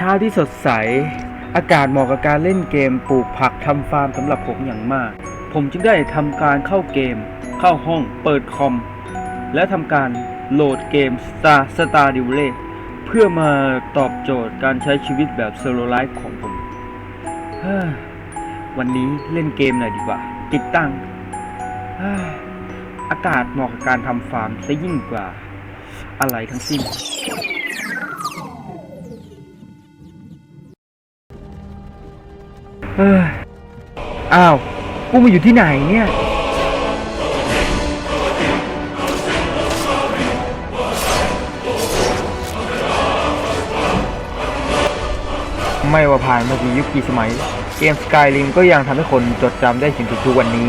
เช้าที่สดใส อากาศเหมาะกับการเล่นเกมปลูกผักทำฟาร์มสำหรับผมอย่างมาก ผมจึงได้ทำการเข้าเกม เข้าห้อง เปิดคอม และทำการโหลดเกม Star Star d e v l e เพื่อมาตอบโจทย์การใช้ชีวิตแบบโซโลไลฟ์ของผม วันนี้เล่นเกมหน่อยดีกว่า ติดตั้งออากาศเหมาะกับการทำฟาร์มซะยิ่งกว่าอะไรทั้งสิ้น เอ้ยอ้าว กูมาอยู่ที่ไหนเนี่ย ไม่ว่าผ่านมากี่ยุคกี่สมัย เกม Skyrim ก็ยังทำให้คนจดจำได้ถึงทุกวันนี้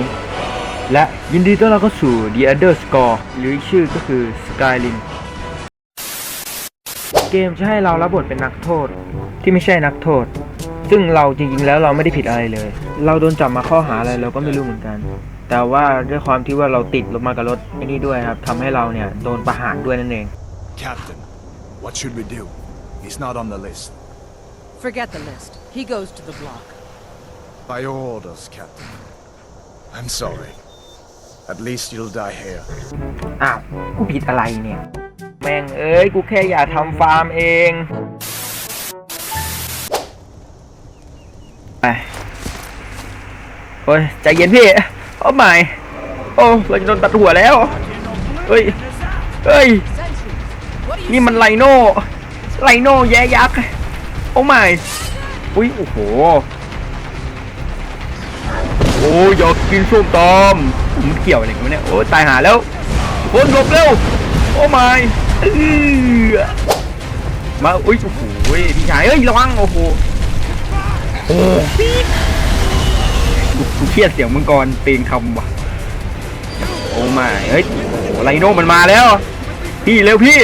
และยินดีต้อนรับเข้าสู่ The Underscore หรืออีกชื่อก็คือ Skyrim เกมจะให้เรารับบทเป็นนักโทษที่ไม่ใช่นักโทษ ซึ่งเราจริงๆแล้วเราไม่ได้ผิดอะไรเลย เราโดนจับมาข้อหาอะไรเราก็ไม่รู้เหมือนกัน แต่ว่าด้วยความที่ว่าเราติดรถมากับรถไอ้นี่ด้วยครับทำให้เราเนี่ยโดนประหารด้วยนั่นเอง Captain, what should we do? He's not on the list. Forget the list. He goes to the block. By your orders, Captain. I'm sorry. At least you'll die here. อ้าวกูผิดอะไรเนี่ย แม่งเอ้ยกูแค่อยากทำฟาร์มเอง อ้ยใจเย็นพี่โอ้ไม่โอ้เราจะโดนตัดหัวแล้วเฮ้ยเฮ้ยนี่มันไลโน่ไลโน่แย่ยักษ์โอ้ไม่อุ้ยโอ้โหโอ้ยอยากกินส้มตำผมเกี่ยวอะไรกันเนี่ยโอ้ตายหาแล้วคนหลบเร็วโอ้ไม่มาอุ้ยโอ้โหพี่ชายเฮ้ยระวังโอ้โหโอ้ กูเครียดเสียงมังกรตีนคำว่ะ โอ้ไม่เฮ้ยโอ้ไลโน่มันมาแล้ว พี่เร็วพี่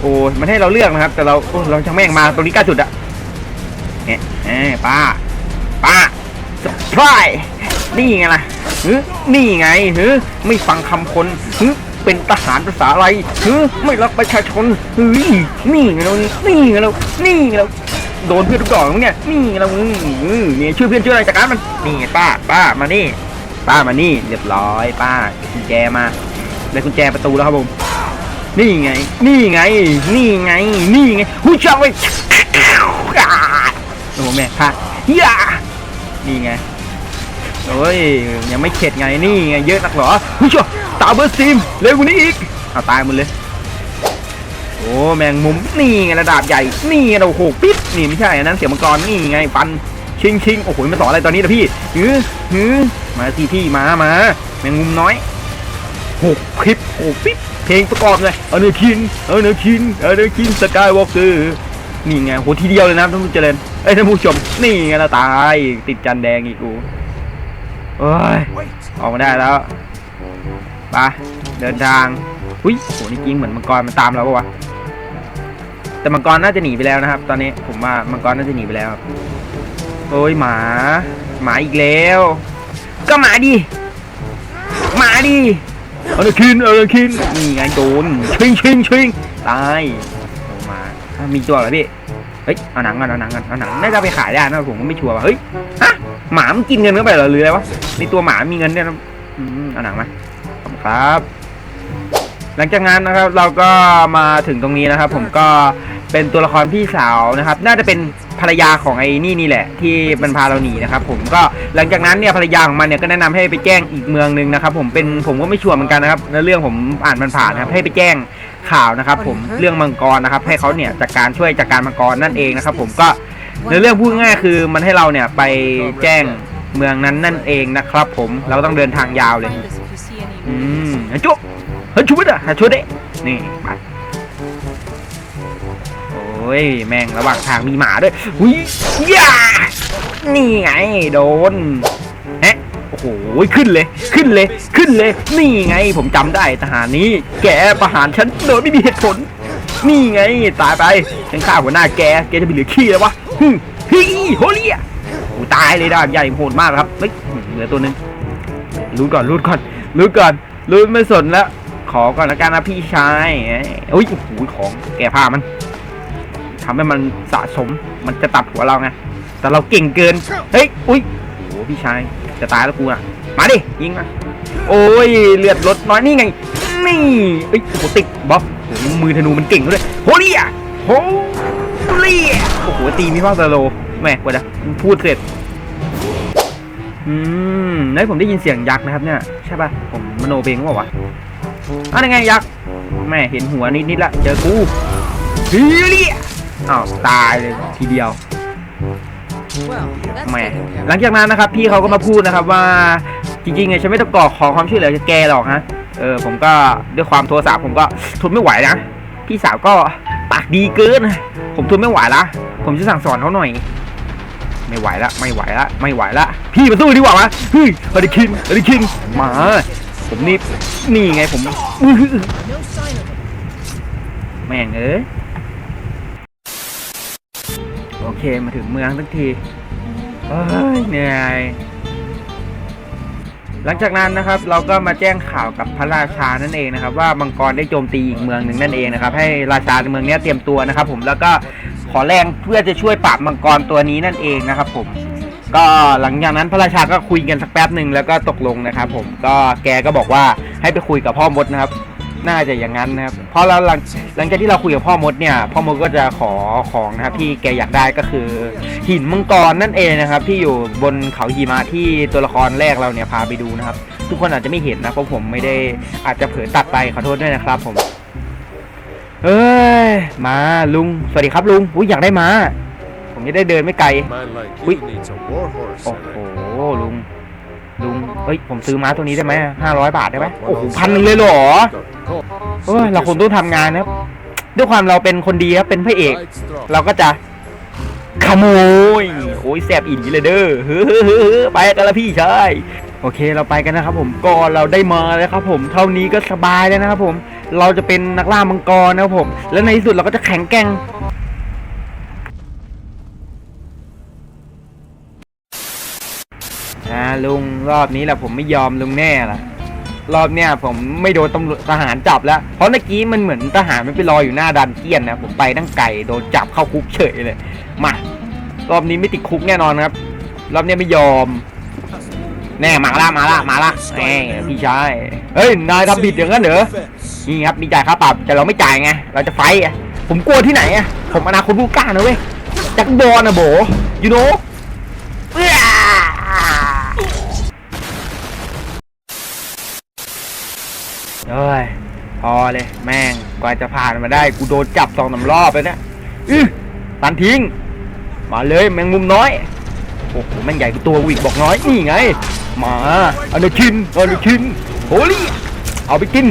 โอ้ มันให้เราเลือกนะครับ แต่เราโอ้เราช่างแม่งมาตรงนี้ใกล้สุดอะเนี่ยเอ้ป้า ป้าสปายนี่ไงล่ะฮึนี่ไงฮึไม่ฟังคำคนฮึเป็นทหารภาษาอะไรฮึไม่รักประชาชนเฮ้ยนี่ไงเรานี่ไงเรานี่ไงเรา โดนเพื่อนทุกดอกมึงเนี่ยนี่เราอืมเนี่ยช่วยเพื่อนช่วยอะไรจากการมันนี่ป้าป้ามานี่ ป้ามานี่เรียบร้อย ป้ากุญแจมาได้กุญแจประตูแล้วครับผมนี่ไง นี่ไง นี่ไง นี่ไงหูช่างไว้โอ้โหแม่ค่ะย่านี่ไงโอ้ยยังไม่เข็ดไงนี่ไงเยอะนักหรอหูช่างตาเบอร์สตีมเร็วกว่านี้อีกเอาตายหมดเลย โอ้แมงมุมนี่ไงระดับใหญ่นี่ไงเราโหปิ๊บนี่ไม่ใช่อันนั้นเสียงมังกรนี่ไงฟันชิงชิงโอ้โหมาสอนอะไรตอนนี้นะพี่ฮือฮือมาที่พี่มามาแมงมุมน้อยหกคลิปโอ้ปิ๊บเพลงประกอบเลยอเนคินอเนคินอเนคินสกายวอล์กเกอร์นี่ไงโหทีเดียวเลยนะท่านผู้เจริญเอ้ยท่านผู้ชมนี่ไงเราตายติดจันแดงอีกกูเอ้ยออกมาได้แล้วไปเดินทางอุ้ยโหนี่จริงเหมือนมังกรมันตามเราปะวะ แต่มังกรน่าจะหนีไปแล้วนะครับ ตอนนี้ผมว่ามังกรน่าจะหนีไปแล้วครับโอ้ยหมา หมาอีกแล้ว ก็หมาดิหมาดิเออคินเออคินนี่ไงโดนชิงชิงชิงตายลงมาอะมีตัวเหรอพี่เฮ้ยเอาหนังก่อนเอาหนังก่อนเอาหนังน่าจะเอาไปขายได้นะผมก็ไม่ชัวร์ว่าเฮ้ยฮะหมามันกินเงินเข้าไปเหรอหรืออะไรวะในตัวหมามีเงินเนี่ยนะอืมเอาหนังมาขอบคุณครับหลังจากนั้นนะครับเราก็มาถึงตรงนี้นะครับ ผมก็ เป็นตัวละครพี่สาวนะครับ น่าจะเป็นภรรยาของไอ้นี่นี่แหละ ที่มันพาเราหนีนะครับ ผมก็หลังจากนั้นเนี่ยภรรยาของมันเนี่ยก็แนะนำให้ไปแจ้งอีกเมืองหนึ่งนะครับ ผมเป็นผมก็ไม่ชัวร์เหมือนกันนะครับในเรื่องผมอ่านมันผ่านๆนะครับให้ไปแจ้งข่าวนะครับ ผมเรื่องมังกรนะครับ ให้เขาเนี่ยจัดการช่วยจัดการมังกรนั่นเองนะครับ ผมก็ในเรื่องพูดง่ายๆคือมันให้เราเนี่ยไปแจ้งเมืองนั้นนั่นเองนะครับ ผมเราต้องเดินทางยาวเลย find us if you see any อื movement? มฮัจุฮัจุดอะฮัจุดเดะนี่ไปโอ้ยแม่งระหว่างทางมีหมาด้วยหุยย่านี่ไงโดนฮะโอ้โหขึ้นเลยขึ้นเลยขึ้นเลย นี่ไงผมจำได้ทหารนี้ แกประหารฉันโดยไม่มีเหตุผล นี่ไงตายไปฉันฆ่าหัวหน้าแกแกจะไปเหลือขี้แล้ววะฮึฮีโฮเลียโอ้ตายเลยดาบใหญ่โหดมากครับเฮ้ยเหลือตัวนึงรู้ก่อนรู้ก่อนรู้ก่อนรู้ไม่สนแล้วขอก่อนละกันนะพี่ชายเอ้ยโอ้ยโอ้โหของแกผ้ามัน ทำให้มันสะสมมันจะตัดหัวเราไงแต่เราเก่งเกินเฮ้ยอุ้ยโอ้พี่ชายจะตายแล้วกูอะมาดิยิงมาโอ้ยเลือดลดน้อยนี่ไงนี่เอ้ยโหติดบ๊อบโอ้มือธนูมันเก่งด้วยโฮเลี่ยโฮเลียโอ้โหตีมีพ่อสโลแม่กว่าจะพูดเสร็จอืมเฮ้ยผมได้ยินเสียงยักษ์นะครับเนี่ยใช่ป่ะผมมโนเบงว่าวะอะยังไงยักษ์แม่เห็นหัวนิดนิดละเจอกูเฮีย อ้าวตายเลยทีเดียว Well, that's แหม่ taken care หลั of. งจากนั้นนะครับ พี่เขาก็มาพูดนะครับว่าจริงๆไงฉันไม่ต้องกรอกขอความช่วยเหลือจากแกหรอกฮะเออผมก็ด้วยความโทรศัพท์ผมก็ทนไม่ไหวนะพี่สาวก็ปากดีเกิน ผมทนไม่ไหวละผมจะสั่งสอนเขาหน่อย ไม่ไหวละไม่ไหวละไม่ไหวละพี่มาสู้ดีกว่าวะเฮ้ยอดิคินอดิคินมาผมนี่นี่ไงผมอื้อหือ No sign of him. แม่งเอ้ย เคมาถึงเมืองทั้งทีเอ้ยเหนื่อย หลังจากนั้นนะครับ เราก็มาแจ้งข่าวกับพระราชานั่นเองนะครับ ว่ามังกรได้โจมตีอีกเมืองหนึ่งนั่นเองนะครับ ให้ราชาในเมืองเนี้ยเตรียมตัวนะครับ ผมแล้วก็ขอแรงเพื่อจะช่วยปราบมังกรตัวนี้นั่นเองนะครับ ผม ก็หลังจากนั้นพระราชาก็คุยกันสักแป๊บหนึ่งแล้วก็ตกลงนะครับ ผมก็แกก็บอกว่าให้ไปคุยกับพ่อมดนะครับ น่าจะอย่างนั้นนะครับเพราะเราหลังหลังจากที่เราคุยกับพ่อมดเนี่ยพ่อมดก็จะขอของนะครับที่แกอยากได้ก็คือ หินมังกรนั่นเองนะครับ ที่อยู่บนเขาหิมะที่ตัวละครแรกเราเนี่ยพาไปดูนะครับ ทุกคนอาจจะไม่เห็นนะเพราะผมไม่ได้อาจจะเผลอตัดไปขอโทษด้วยนะครับ ผมเอ้ยมาลุงสวัสดีครับลุงอุ้ยอยากได้มาผมจะได้เดินไม่ไกล Man like Ui. you needs a war horse. โอ้โหลุง ลุงเฮ้ย ผมซื้อม้าตัวนี้ได้ไหมห้าร้อยบาทได้ไหมโอ้โหพันหนึ่งเลยเหรอเอ้ย เราคงต้องทำงานนะครับ ด้วยความเราเป็นคนดีครับ เป็นพระเอก เราก็จะขโมย โอ้ยแสบอีกเลยเด้อเฮ้อไปกันละพี่ชายโอเคเราไปกันนะครับผมก็เราได้มาแล้วครับผมเท่านี้ก็สบายแล้วนะครับผม เราจะเป็นนักล่ามังกรนะครับผม แล้วในที่สุดเราก็จะแข็งแกร่ง อ่าลุงรอบนี้แหละผมไม่ยอมลุงแน่ละรอบเนี้ยผมไม่โดนตำรวจทหารจับแล้ว เพราะเมื่อกี้มันเหมือนทหารมันไปรออยู่หน้าดันเจียนนะผมไปตั้งไก่โดนจับเข้าคุกเฉยเลยมารอบนี้ไม่ติดคุกแน่นอนครับ รอบเนี้ยไม่ยอม แน่มาละมาละมาละแน่พี่ชายเฮ้ยนายทำผิดอย่างนั้นเหรอนี่ครับมีจ่ายค่าปรับแต่เราไม่จ่ายไงเราจะไฟอะผมกลัวที่ไหนอะผมอนาคตผู้กล้านะเว้ยจักรบอลนะโบยูโนเอ้ ย พอเลย แม่ง กว่าจะผ่านมาได้ กูโดนจับสองสามรอบเลยนี่ยอื้อตันทิ้ง มาเลยแมงมุมน้อย โอ้โห แม่งใหญ่กว่าตัววิกบอกน้อย นี่ไง มาอนุชินอนุชินโฮลี่เอาไปกิน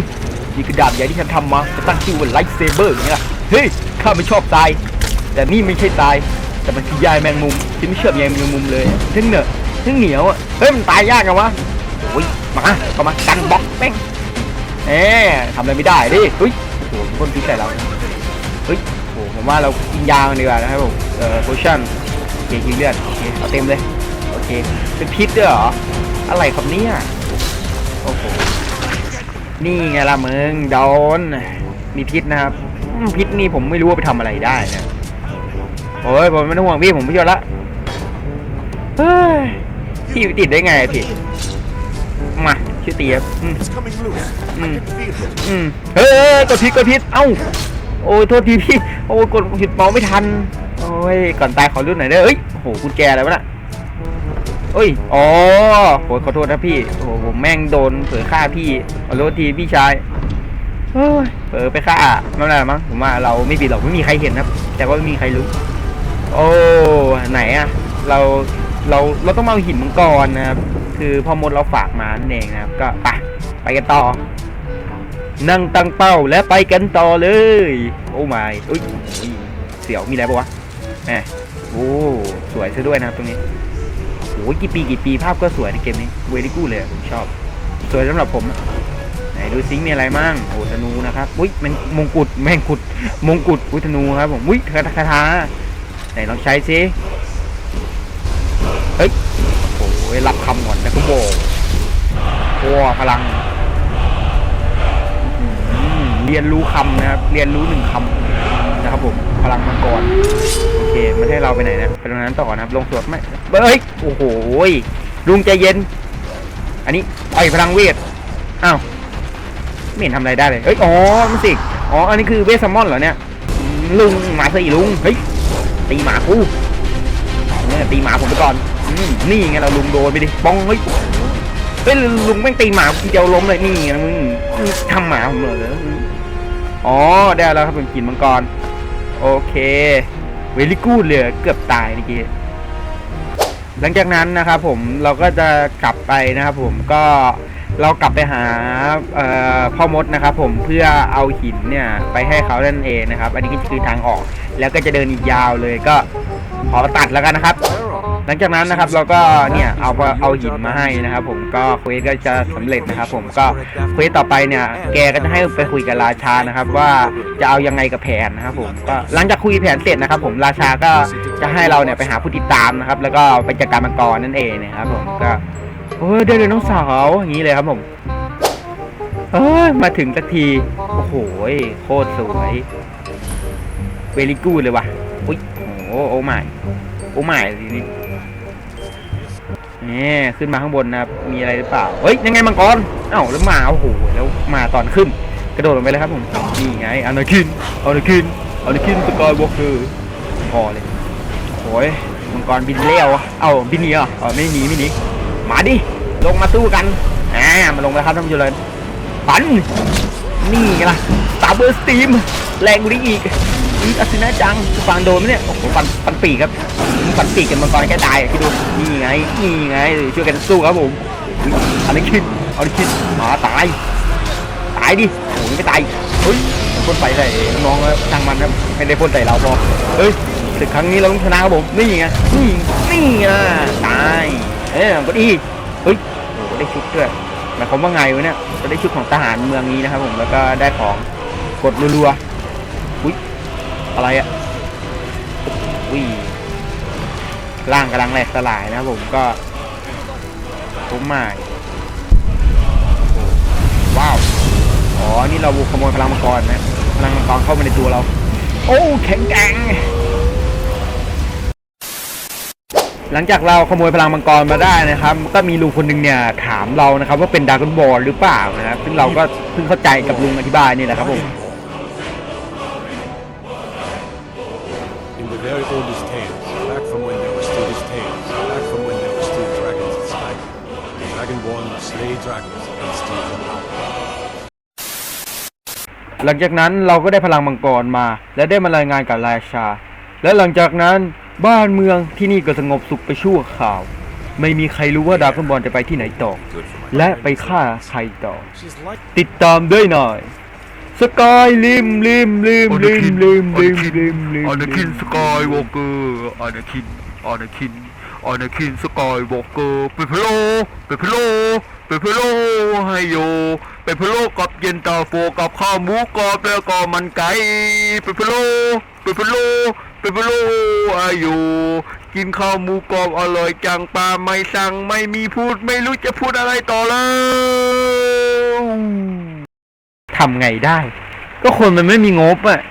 นี่คือดาบใหญ่ที่ฉันทำมาจะตั้งชื่อว่าไลท์เซเบอร์อย่างเงี้ยเฮ้ย ข้าไม่ชอบตาย แต่นี่ไม่ใช่ตาย แต่มันคือยายแมงมุมที่ไม่เชื่อยายแมงมุมเลยทั้งเหนอะทั้งเหนียวอะ เฮ้ย มันตายยากอะวะโอ้ย มาเข้ามากันบล็อกแม่ง เอ๊ทำอะไรไม่ได้ดิเฮ้ยโอ้โหมีคนพิษใส่เราเฮ้ยโอ้โหผมว่าเรากินยากันดีกว่านะครับผมเอ่อโพชั่นเคกินเลือดโอเคเอาเต็มเลยโอเคเป็นพิษด้วยเหรออะไรครับเนี่ยโอ้โหนี่ไงล่ะมึงโดนมีพิษนะครับพิษนี่ผมไม่รู้ว่าไปทำอะไรได้นะโอ้ยผมไม่ต้องห่วงพี่ผมไม่ช่วยละเฮ้ยพี่ติดได้ไงพี่มา ชื่อเตียบอืม It's coming loose. I Mm. can feel it. อืมเฮ้ยกดผิดกดผิดเอ้าโอ้ยโทษทีพี่โอ้ยกดผิดเมาส์ไม่ทันโอ้ยก่อนตายขอรุ่นหน่อยเด้อเอ้ยโอ้โหกุญแจอะไรวะน่ะเอ้ยอ๋อโหขอโทษนะพี่โอ้โหผมแม่งโดนเผลอฆ่าพี่ขอโทษทีพี่ชายเฮ้ยเผลอไปฆ่าไม่เป็นไรหรอกมั้งผมว่าเราไม่ผิดหรอกไม่มีใครเห็นครับ แต่ว่าไม่มีใครรู้ โอ้ไหนอะเราเราเราต้องมาเอาหินมังกรนะครับ คือพ่อมดเราฝากมานั่นเองนะครับ ก็ไปไปกันต่อ นั่งตั้งเป้าและไปกันต่อเลย โอ้ไม่อุ้ยเสียวมีอะไรปะวะแหมโอ้สวยซะด้วยนะครับตรงนี้โอ้กี่ปีกี่ปีภาพก็สวยในเกมนี้เวลี่กูเลยผมชอบ สวยสำหรับผมไหนดูซิงมีอะไรมั่งโอ้ธนูนะครับอุ้ยมันมงกุฎแมงกุฎมงกุฎอุ้ยธนูครับผมอุ้ยคาถาไหนลองใช้ซิ โอ้รับคำก่อนนะคุณโบโอ้พลัง เรียนรู้คำนะครับ เรียนรู้หนึ่งคำนะครับผมพลังมังกรโอเคมันให้เราไปไหนนะไปตรงนั้นต่อนะครับ ลงสวดไม่เฮ้ยโอ้โหลุงใจเย็น อันนี้ปล่อยพลังเวทอ้าวไม่เห็นทำอะไรได้เลยเฮ้ยอ๋อมันสิอ๋ออันนี้คือเวสซัมมอนเหรอเนี่ยลุงหมาสี่ลุงเฮ้ยตีหมากูเนี่ยตีหมาผมไปก่อน อืมนี่ไงเราลุงโดนไปดิป้องเฮ้ยเฮ้ยลุงแม่งตีหมาทีเดียวล้มเลยนี่ไงมึงมึงทำหมาผมเหรออ๋อได้แล้วครับเป็นกินมังกรโอเคเวลิกูดเลยเกือบตายเมื่อกี้หลังจากนั้นนะครับผมเราก็จะกลับไปนะครับผมก็เรากลับไปหาพ่อมดนะครับผมเพื่อเอาหินเนี่ยไปให้เขานั่นเองนะครับ อันนี้ก็คือทางออก แล้วก็จะเดินอีกยาวเลยก็ขอตัดแล้วกันนะครับ หลังจากนั้นนะครับเราก็เนี่ยเอาเอาหินมาให้นะครับผมก็เควสก็จะสำเร็จนะครับผมก็เควสต่อไปเนี่ยแกก็จะให้ไปคุยกับราชานะครับ ว่าจะเอายังไงกับแผนนะครับผมก็หลังจากคุยแผนเสร็จนะครับ ผมราชาก็จะให้เราเนี่ยไปหาผู้ติดตามนะครับ แล้วก็ไปจัดการมังกรนั่นเองนะครับผมก็โอ้ยเดี๋ยวเดี๋ยวน้องสาวอย่างนี้เลยครับผมเอ้ยมาถึงสักที โอ้โหโคตรสวยเวลิกูดเลยว่ะอุ้ยโอ้โอ้ไม่โอ้ไม่ทีนี้ นี่ขึ้นมาข้างบนนะครับ มีอะไรหรือเปล่า เฮ้ยยังไงมังกรเอ้าแล้วมาโอ้โหแล้วมาตอนขึ้น กระโดดลงไปเลยครับผมนี่ไงอนาคินอนาคินอนาคินสกายวอล์กเกอร์พอเลยโอ้ยมังกรบินเลี้ยวอะเอ้าบินหนีเหรออ๋อไม่หนีไม่หนีมาดิลงมาสู้กันอ่ามาลงไปครับท่านผู้ชมเลยปันนี่ไงล่ะตาเบอร์สตีมแรงกว่านี้อีก อีอาซินะจังฟังโดนไหมเนี่ย โอ้โหฟันฟันปีกครับฟันปีกกันมังกรแค่ตายอะคิดดู นี่ไง นี่ไง ช่วยกันสู้ครับผมอุ๊ยเอะไรคิดเอะไรคิดมาตาย ตายดิโอ้โหไม่ตาย เฮ้ยมันพ่นไฟใส่น้องแล้วช่างมันครับไม่ได้พ่นใส่เราพอ เฮ้ยศึกครั้งนี้เราต้องชนะครับผม นี่ไง นี่ นี่ไงตาย เอ้ยก็ดีเฮ้ยโอ้โหได้ชุดด้วยหมายความว่าไงวะเนี่ย จะได้ชุดของทหารเมืองนี้นะครับผม แล้วก็ได้ของกดรัวๆ อะไรอะอุ้ยร่างกำลังแหลกสลายนะครับผมก็ผมใหม่ว้าว อ๋อ นี่เราขโมยพลังมังกรนะ พลังมังกรเข้ามาในตัวเรา โอ้แข็งแกร่งหลังจากเราขโมยพลังมังกรมาได้นะครับ ก็มีลุงคนหนึ่งเนี่ยถามเรานะครับ ว่าเป็นดาราก้อนบอลหรือเปล่านะครับ ซึ่งเราก็เพิ่งเข้าใจกับลุงอธิบายนี่แหละครับผม slay dragons and steal them out. หลังจากนั้นเราก็ได้พลังมังกรมา และได้มารายงานกับราชา และหลังจากนั้นบ้านเมืองที่นี่ก็สงบสุขไปชั่วข่าว ไม่มีใครรู้ว่าดราก้อนบอลจะไปที่ไหนต่อ Good for my และไปฆ่าใครต่อ She's like ติดตามด้วยหน่อยสกายลิมลิมลิมลิมลิมลิมลิมลิมอนาคินสกายวอล์กเกอร์อนาคินอนาคิน อนาคินสกายวอล์กเกอร์เป็นพโลเป็นพโลเป็นพโลให้โยเป็นพโลกับเย็นตาโฟกับข้าวหมูกรอบแล้วก็มันไก่เป็นพะโลเป็นพะโลเป็นพะโลอายุกินข้าวหมูกรอบอร่อยจังปลาไม่สั่งไม่มีพูดไม่รู้จะพูดอะไรต่อแล้วทำไงได้ ก็คนมันไม่มีงบอะ